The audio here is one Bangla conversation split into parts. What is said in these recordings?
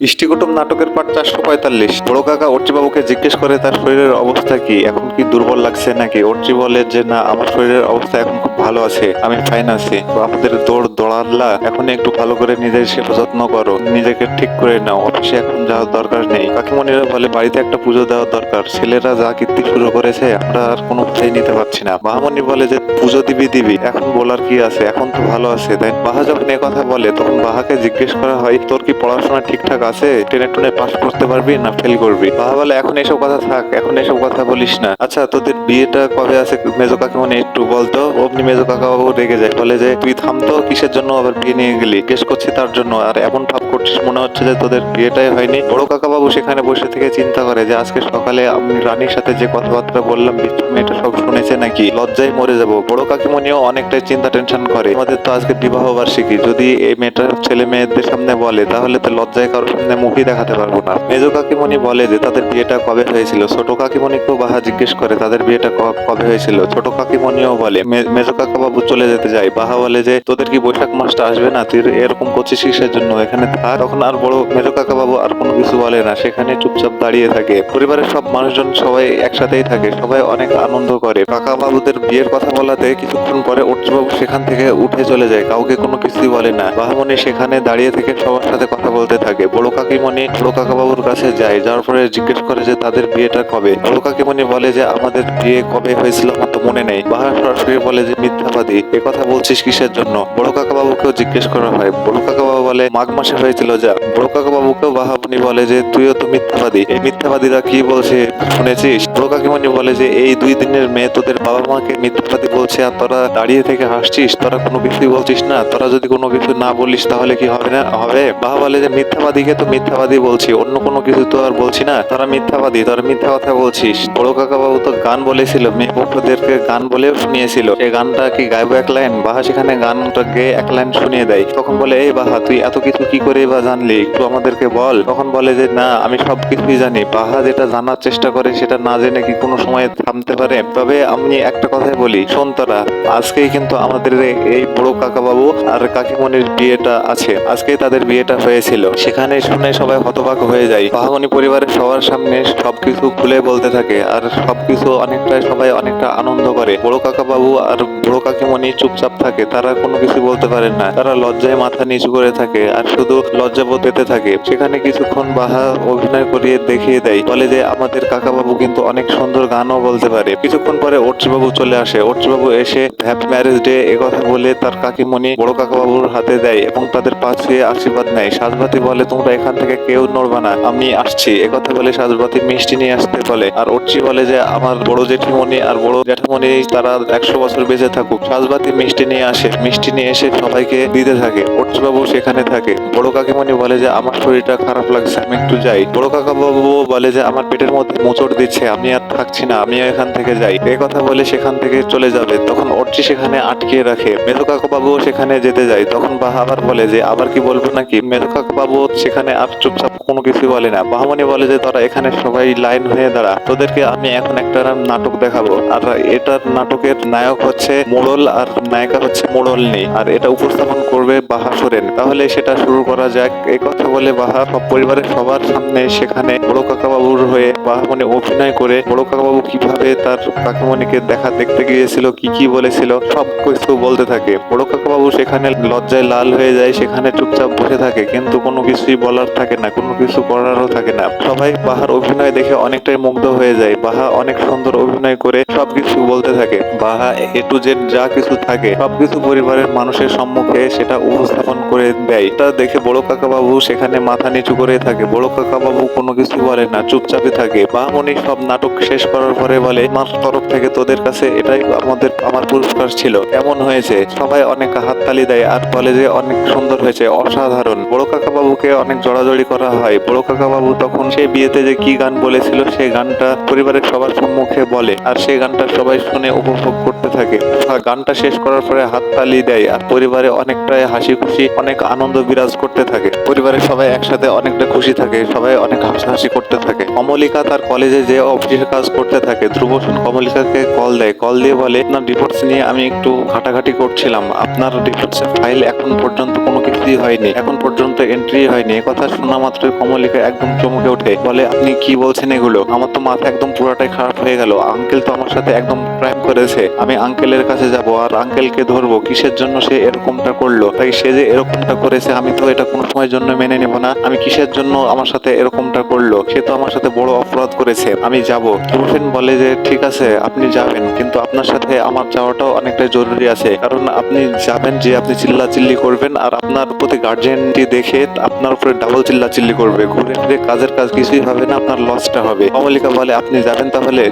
ইষ্টিকুটুম নাটকের পাঠ চারশো পঁয়তাল্লিশ। বড় কাকা অর্চিবাবুকে জিজ্ঞেস করে, তার শরীরের অবস্থা কি? এখন কি দুর্বল লাগছে নাকি? অর্চি বলে, যে না, আমার শরীরের অবস্থা এখন খুব ভালো আছে, আমি ফাইন আছি। আমাদের দৌড় দৌড়াল্লা এখন একটু ভালো করে নিজের সেবা যত্ন করো, নিজেকে ঠিক করে নাও, অফিসে এখন যাওয়ার দরকার নেই। কাকিমণিরা বলে, বাড়িতে একটা পুজো দেওয়ার দরকার, ছেলেরা যা কীর্তি শুরু করেছে, আমরা আর কোনো কথাই নিতে পারছি না। বাহামণি বলে যে, পুজো দিবি দিবি, এখন বলার কি আছে? এখন তো ভালো আছে। তাই বাহা যখন কথা বলে, তখন বাহাকে জিজ্ঞেস করা হয়, তোর কি পড়াশোনা ঠিকঠাক আছে? টেনে টুনে পাস করতে পারবি না ফেল করবি? বাহা বলে, এখন এসব কথা থাক, এখন এসব কথা বলিস না। আচ্ছা তোদের বিয়েটা কবে আছে? মেজো কাকিমণি, একটু বলতো অমনি কাকা বাবু রেগে যায়। বলে যে, তুই থামতো কিসের জন্য আবার বিয়ে নিয়ে গেলি? কেস করছি তার জন্য। আর এমন ভাব মনে হচ্ছে যে তোদের বিয়েটাই হয়নি। বড় কাকা বাবু সেখানে বসে থেকে চিন্তা করে যে আজকে সকালে আমি রানীর সাথে যে কথাবার্তা বললাম বিচ্ছু মেয়েটা সব শুনেছে নাকি? লজ্জায় মরে যাব। বড় কাকিমণিও অনেকটাই চিন্তা, টেনশন করে। আমাদের তো আজকে বিবাহ বার্ষিকী। যদি এই মেয়েটা ছেলে মেয়েদের সামনে বলে, তাহলে তো লজ্জায় কারোর সামনে মুখই দেখাতে পারব না। মেজো কাকিমণি বলে যে তাদের বিয়েটা কবে হয়েছিল? ছোট কাকিমনি কাকিমণিকেও বাহা জিজ্ঞেস করে, তাদের বিয়েটা কবে হয়েছিল? ছোট কাকিমণিও বলে মেজো কাকা বাবু চলে যেতে যায়। বাহা বলে যে, তোদের কি বৈশাখ মাসটা আসবে না? তুই এরকম করছিস জন্য। এখানে থাক তখন আর বড় মেজো কাকা বাবু আর কোনো কিছু বলে না। সেখানে চুপচাপ দাঁড়িয়ে থাকে। পরিবারের সব মানুষজন সবাই একসাথেই থাকে। সবাই অনেক আনন্দ করে। কাকা বাবুদের বিয়ের কথা বলাতে কিছুক্ষণ পরে বাবু সেখান থেকে উঠে চলে যায়। কাউকে কোনো কিছুই বলে না। বাহামণি সেখানে দাঁড়িয়ে থেকে সবার সাথে কথা বলতে থাকে। বড় কাকিমণি বড় কাকা বাবুর কাছে যায়, যার পরে জিজ্ঞেস করে যে তাদের বিয়েটা কবে? বড় কাকিমণি বলে যে, আমাদের বিয়ে কবে হয়েছিল আমার তো মনে নেই। বাহা সরাসরি বলে যে, মিথ্যাবাদী। এ কথা বলছিস কিসের জন্য? বড় কাকা বাবুকেও জিজ্ঞেস করা হয়। বড় কাকা বাবু বলে মাঘ মাসে হয়েছিল যা। বড় কাকা বাবুকেও বাহামণি বলে যে, তুইও তো মিথ্যাবাদী। এই মিথ্যাবাদীরা কি বলছে শুনেছিস? বড় কাকিমণি বলে যে, এই দুই দিনের মেয়ে তোদের বাবা মাকে মিথ্যাবাদী বলছে আর তোরা দাঁড়িয়ে থেকে হাসছিস? তোরা কোনো কিছুই বলছিস না। তোরা যদি কোনো কিছু না বলিস তাহলে কি হবে না? হবে। বাবা বলে যে, মিথ্যাবাদীকে তো মিথ্যাবাদী বলছি। অন্য কোনো কিছু তো আর বলছি না। তোরা মিথ্যাবাদী, তোরা মিথ্যা কথা বলছিস। বড় কাকা বাবু তো গান বলেছিল, মেয়ে পক্ষদেরকে গান বলেও শুনিয়েছিল। এই গানটা কি গাইবো এক লাইন? বাহা সেখানে গানটা গেয়ে এক লাইন শুনিয়ে দেয়। তখন বলে, এই বাহা, তুই এত কিছু কি করে বা জানলি? একটু আমাদেরকে বল। তখন বলে যে, না, আমি সব কিছুই জানি। বাহা যেটা জানার চেষ্টা করে, সেটা না জেনে কি কোনো সময় থামতে পারে? তবে আমি একটা কথাই বলি, শোন তোরা, আজকেই কিন্তু আমাদের এই বড় কাকা বাবু আর কাকিমণির বিয়েটা আছে, আজকেই তাদের বিয়েটা হয়েছিল। সেখানে শুনে সবাই হতবাক হয়ে যায়। বাহামণি পরিবারের সবার সামনে সবকিছু খুলে বলতে থাকে আর সবকিছু অনেকটা সবাই অনেকটা আনন্দ করে। বড় কাকা বাবু আর বড় কাকিমণি চুপচাপ থাকে, তারা কোনো কিছু বলতে পারেন না। তারা লজ্জায় মাথা নিচু করে থাকে। আর শুধু লজ্জাবোধ পেতে থাকে। সেখানে কিছুক্ষণ বাহা অভিনয় করিয়ে দেখিয়ে দেয়। বলে যে, আমাদের কাকা বাবু কিন্তু অনেক সুন্দর গানও বলতে পারে। কিছুক্ষণ পরে বাবু চলে আসে। বাবু এসে হ্যাপি ম্যারেজ ডে কথা বলে তার কাকিমণি বড় কাকা বাবুর হাতে দেয় এবং তাদের পাশে আশীর্বাদ নেয়। সাজবাতি বলে, তোমরা এখান থেকে কেউ নড়বা না, আমি আসছি। এ কথা বলে সাজবাতি মিষ্টি নিয়ে আসতে বলে। আর অর্চি বলে যে, আমার বড় জেঠিমণি আর বড় জ্যাঠামণি তারা একশো বছর বেঁচে থাকুক। সাজবাতি মিষ্টি নিয়ে আসে। মিষ্টি নিয়ে এসে সবাইকে দিতে থাকে। বাবু সেখানে থাকে। বড় কাকিমণি বলে যে, আমার শরীরটা খারাপ লাগছে, আমি একটু যাই। বড় কাকা বাবু বলে যে, আমার পেটের মধ্যে মোচড় দিচ্ছে, আমি আর থাকছি না আমি এখান থেকে যাই। এই কথা বলে সেখান থেকে চলে যাবে। তখন অর্চি সেখানে আটকে রাখে। মেধু কাকা বাবু সেখানে যেতে যায়। তখন বাহা আবার বলে যে, আবার কি বলব নাকি? মেধু কাকা বাবু সেখানে আর চুপচাপ কোনো কিছু বলে না। বাহামণি বলে যে, তোরা এখানে সবাই লাইন হয়ে দাঁড়া। তোদেরকে আমি এখন একটা নাটক দেখাবো। আর এটার নাটকের নায়ক হচ্ছে মোড়ল, আর নায়িকা হচ্ছে মোড়ল নেই আর এটা উপস্থাপন করবে বাহা সোরেন। তাহলে সেটা শুরু করা যাক। এই কথা বলে বাহা সব পরিবারের সবার সামনে সেখানে বড় কাকা বাবুর হয়ে বাহামণি অভিনয় করে বড় কাকা বাবু কীভাবে তার কাকিমণিকে দেখা দেখতে গিয়েছিল, কি কি বলেছিল, সব কিছু বলতে থাকে। বড় কাকা বাবু সেখানে লজ্জায় লাল হয়ে যায়, সেখানে চুপচাপ বসে থাকে, কিন্তু কোনো কিছুই বলার থাকে না, কোনো কিছু করারও থাকে না। সবাই বাহার অভিনয় দেখে অনেকটাই মুগ্ধ হয়ে যায়। বাহা অনেক সুন্দর অভিনয় করে সবকিছু বলতে থাকে। বাহা এ টু জেড যা কিছু থাকে সবকিছু পরিবারের মানুষের সম্মুখে সেটা উপস্থাপন করে দেয় তা দেখে বড় কাকা বাবু সেখানে মাথা নিচু করে থাকে। বড় কাকা বাবু কোনো কিছু বলে না চুপচাপে থাকে। বাহামণি সব নাটক শেষ করার পরে বলে আমার তরফ থেকে তোদের কাছে এটাই আমাদের, আমার পুরস্কার ছিল। কেমন হয়েছে। সবাই অনেক হাততালি দেয় আর বলে যে, অনেক সুন্দর হয়েছে, অসাধারণ। বড় কাকা বাবুকে অনেক জড়াজড়ি করা হয়। বড় কাকা বাবু তখন সেই বিয়েতে যে কি গান বলেছিল, সেই গানটা পরিবারের সবার সম্মুখে বলে আর সেই গানটা সবাই শুনে উপভোগ করতে থাকে। গানটা শেষ করার পরে হাততালি দেয় আর পরিবারে অনেকটাই হাসি খুশি অনেক আনন্দ বিরাজ করতে থাকে। পরিবারের সবাই একসাথে অনেকটা খুশি থাকে, সবাই অনেক হাসাহাসি করতে থাকে। কমলিকা তার কলেজে যে অফিসের কাজ করতে থাকে, ধ্রুব কমলিকাকে কল দেয়। কল দিয়ে বলে, আপনার ডিভোর্স নিয়ে আমি একটু ঘাটাঘাটি করছিলাম। আপনার ডিভোর্সের ফাইল এখন পর্যন্ত কোনো কিছুই হয়নি, এখন পর্যন্ত এন্ট্রি হয়নি। কথা শোনা মাত্রই কমলিকা একদম চমকে ওঠে, বলে, আপনি কি বলছেন এগুলো? আমার তো মাথা একদম পুরাটাই খারাপ হয়ে গেল। আঙ্কেল তো আমার সাথে একদম ক্রাইম করেছে। আমি আঙ্কেলের কাছে যাব আর আঙ্কেলকে ধরবো। কিসের জন্য সে এরকমটা করল? তাই সে যে এরকমটা করেছে, আমি তো এটা কোনো সময়ের জন্য মেনে নেব না। আমি কিসের জন্য আমার সাথে এরকমটা করল? সে তো আমার সাথে বড় অপরাধ করেছে। আমি যাব। রুফেন বলে যে, ঠিক আছে, আপনি যাবেন। কিন্তু আপনার সাথে আমার যাওয়াটাও অনেকটা জরুরি আছে। কারণ আপনি যাবেন যে আপনি চিল্লা চিল্লি করবেন আর আপনার প্রতি গার্জেনটি দেখে আপনার উপরে ডাবল চিল্লা চিল্লি করবে। ঘুরে ফিরে কাজের কাজ কিছুই হবে না, আপনার লসটা হবে। কমলিকা বলে, আপনি যাবেন তাহলে?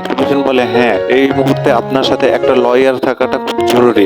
বলে হ্যাঁ এই মুহূর্তে আপনার সাথে একটা লয়ার থাকাটা খুব জরুরি।